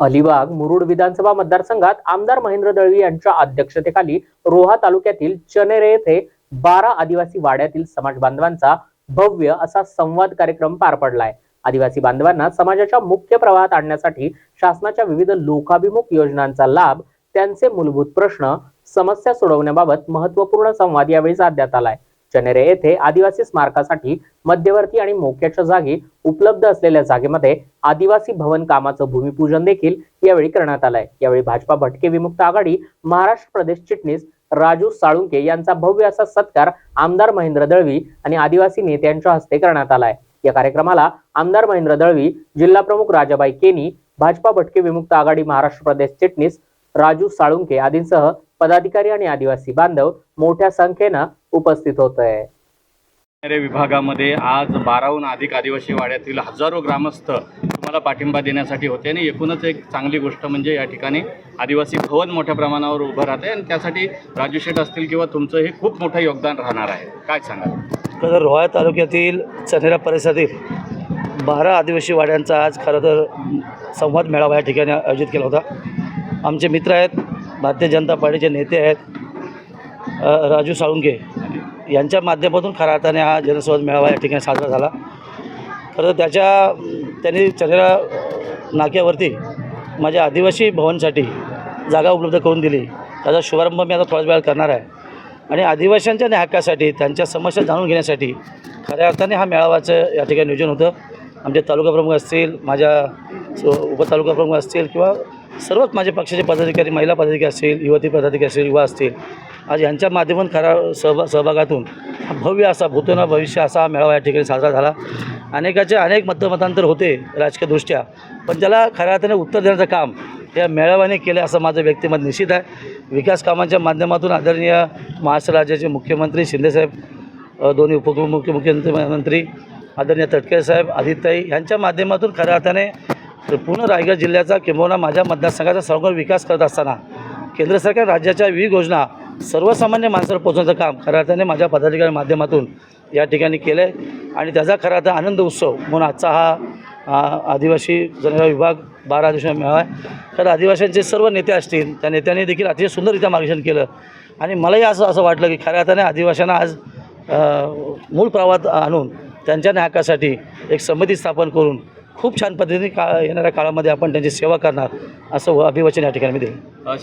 अलिबाग मुरुड विधानसभा मतदारसंघात आमदार महेंद्र दळवी यांच्या अध्यक्षतेखाली रोहा तालुक्यातील चनेरे येथे बारा आदिवासी वाड्यातील समाज बांधवांचा भव्य असा संवाद कार्यक्रम पार पडलाय. आदिवासी बांधवांना समाजाच्या मुख्य प्रवाहात आणण्यासाठी शासनाच्या विविध लोकाभिमुख योजनांचा लाभ त्यांचे मूलभूत प्रश्न समस्या सोडवण्याबाबत महत्त्वपूर्ण संवाद यावेळी साधण्यात आलाय. चनेरे येथे आदिवासी स्मारकासाठी मध्यवर्ती आणि मोक्याच्या जागी उपलब्ध असलेल्या जागेमध्ये आदिवासी भवन कामाचं भूमिपूजन देखील यावेळी करण्यात आलंय. यावेळी भाजपा भटके विमुक्त आघाडी महाराष्ट्र प्रदेश चिटणीस राजू साळुंके यांचा भव्य असा सत्कार आमदार महेंद्र दळवी आणि आदिवासी नेत्यांच्या हस्ते करण्यात आलाय. या कार्यक्रमाला आमदार महेंद्र दळवी जिल्हा प्रमुख राजाबाई केनी भाजपा भटके विमुक्त आघाडी महाराष्ट्र प्रदेश चिटणीस राजू साळुंके आदींसह पदाधिकारी आणि आदिवासी बांधव मोठ्या संख्येनं उपस्थित होत आहे विभागामध्ये आज बाराहून अधिक आदिवासी वाड्यातील हजारो ग्रामस्थ तुम्हाला पाठिंबा देण्यासाठी होते आणि एकूणच एक चांगली गोष्ट म्हणजे या ठिकाणी आदिवासी भवन मोठ्या प्रमाणावर उभं राहते आणि त्यासाठी राजू शेठ असतील किंवा तुमचं हे खूप मोठं योगदान राहणार आहे. काय सांगाल? खरं तर रोहा तालुक्यातील चनेरा परिसरातील बारा आदिवासी वाड्यांचा आज खरं तर संवाद मेळावा या ठिकाणी आयोजित केला होता. आमचे मित्र आहेत भारतीय जनता पार्टीचे नेते आहेत राजू साळुंके यांच्या माध्यमातून खऱ्या अर्थाने हा जनसंवाद मेळावा या ठिकाणी साजरा झाला. खरं त्याच्या त्यांनी चंद्रा नाक्यावरती माझ्या आदिवासी भवनसाठी जागा उपलब्ध करून दिली. त्याचा शुभारंभ मी आता थोड्याच वेळात करणार आहे. आणि आदिवासींच्या न्याय हक्कासाठी त्यांच्या समस्या जाणून घेण्यासाठी खऱ्या अर्थाने हा मेळावाचं या ठिकाणी नियोजन होतं. आमचे तालुका प्रमुख असतील माझ्या उपतालुका प्रमुख असतील किंवा सर्वच माझे पक्षाचे पदाधिकारी महिला पदाधिकारी असतील युवती पदाधिकारी असतील युवा असतील आज यांच्या माध्यमातून खरा सहभा सहभागातून भव्य असा भूतना भविष्य असा मेळावा या ठिकाणी साजरा झाला. अनेकाचे अनेक मतमतांतर होते राजकीयदृष्ट्या पण त्याला खऱ्या अर्थाने उत्तर देण्याचं काम या मेळाव्याने केलं असं माझं व्यक्तिमत निश्चित आहे. विकास कामांच्या माध्यमातून आदरणीय महाराष्ट्र राज्याचे मुख्यमंत्री शिंदेसाहेब अ, दोन्ही मुख्यमंत्री मंत्री आदरणीय तटकरे साहेब आदित्यताई यांच्या माध्यमातून खऱ्या अर्थाने पूर्ण रायगड जिल्ह्याचा किंबहुना माझ्या मतदारसंघाचा सर्व विकास करत असताना केंद्र सरकार राज्याच्या विविध योजना सर्वसामान्य माणसावर पोहोचवण्याचं काम खऱ्या अर्थाने माझ्या पदाधिकारी माध्यमातून या ठिकाणी केलं आहे आणि त्याचा खरा अर्थ आनंद उत्सव म्हणून आजचा हा आदिवासी जनता विभाग बारा दिवशी मेळावा आहे. तर आदिवासींचे सर्व नेते असतील त्या नेत्यांनी देखील अतिशय सुंदररित्या मार्गदर्शन केलं. आणि मलाही असं असं वाटलं की खऱ्या अर्थाने आदिवासींना आज मूळ प्रवाहात आणून त्यांच्या नायकासाठी एक समिती स्थापन करून खूप छान पद्धतीने का येणाऱ्या काळामध्ये आपण त्यांची सेवा करणार असं अभिवचन या ठिकाणी मी देईन. अ,